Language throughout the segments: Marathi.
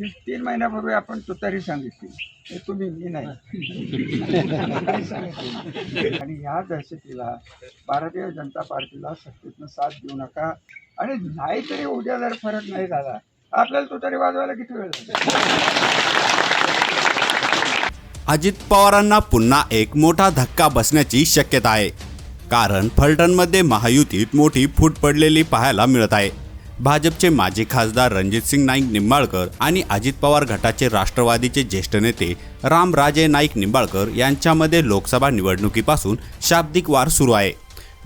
तीन महिन्यापूर्वी आपण तुतारी सांगितली. हे तुम्ही मी नाही. सांगितलं आणि ह्या दहशतीला भारतीय जनता पार्टीला सत्तेतनं साथ देऊ नका. आणि नाहीतरी उद्या जर फरक नाही झाला आपल्याला तुतारी वाजवायला किती वेळ लागेल? अजित पवारांना पुन्हा एक मोठा धक्का बसण्याची शक्यता आहे. कारण फलटणमध्ये महायुतीत मोठी फूट पडलेली पाहायला मिळत आहे. भाजपचे माजी खासदार रणजितसिंग नाईक निंबाळकर आणि अजित पवार गटाचे राष्ट्रवादीचे ज्येष्ठ नेते रामराजे नाईक निंबाळकर यांच्यामध्ये लोकसभा निवडणुकीपासून शाब्दिक वार सुरू आहे.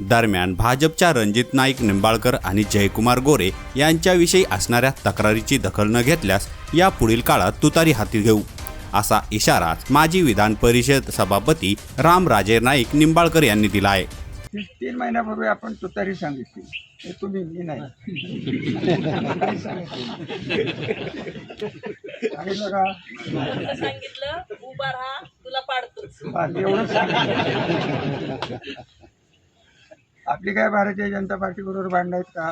दरम्यान भाजपच्या रणजित नाईक निंबाळकर आणि जयकुमार गोरे यांच्याविषयी असणाऱ्या तक्रारीची दखल न घेतल्यास या पुढील काळात तुतारी हाती घेऊ. असा इशारा माजी विधान परिषद सभापती रामराजे नाईक निंबाळकर यांनी दिला आहे. ती तीन महिन्यापूर्वी आपण तुतारी सांगितली. हे तुम्ही मी नाही. सांगितलं का? तुला सांगितलं उभा राहा तुला पाडतोच. बस एवढंच सांगितलं. आपली काय भारतीय जनता पार्टी बरोबर भांडण आहेत का?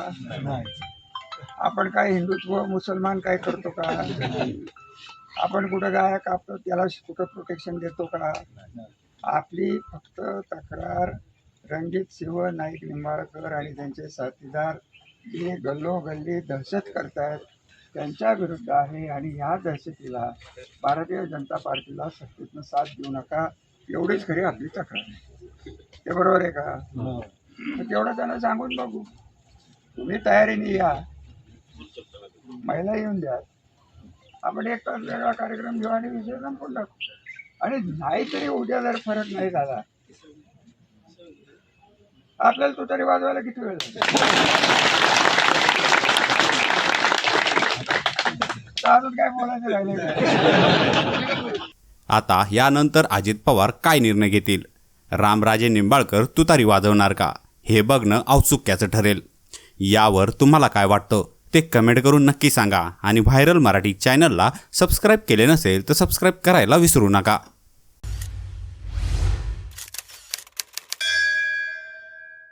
आपण काय हिंदुत्व मुसलमान काय करतो का? आपण कुठं काय कापतो त्याला कुठं प्रोटेक्शन देतो का? आपली फक्त तक्रार रणजित सिंह नाईक निंबाळकर आणि त्यांचे साथीदार जे गल्लोगल्ली दहशत करतायत त्यांच्या विरुद्ध आहे आणि ह्या दहशतीला भारतीय जनता पार्टीला सत्तेतनं साथ देऊ नका एवढीच खरी आपली तक्रार ते बरोबर आहे का? मग तेवढं त्यांना सांगून बघू. तुम्ही तयारीने या. महिला येऊन द्या. आपण एक तास वेगळा कार्यक्रम घेऊ आणि विषय संपून टाकू. आणि नाहीतरी उद्या जर फरक नाही झाला आपल्याला तो तरी वाजवायला किती वेळ अजून काय बोलायचं राहिले आता यानंतर अजित पवार काय निर्णय घेतील? रामराजे निंबाळकर तुतारी वाजवणार का? हे बघणं औत्सुक्याचं ठरेल. यावर तुम्हाला काय वाटतं? ते कमेंट करून नक्की सांगा आणि व्हायरल मराठी चॅनलला सबस्क्राईब केले नसेल तर सबस्क्राईब करायला विसरू नका.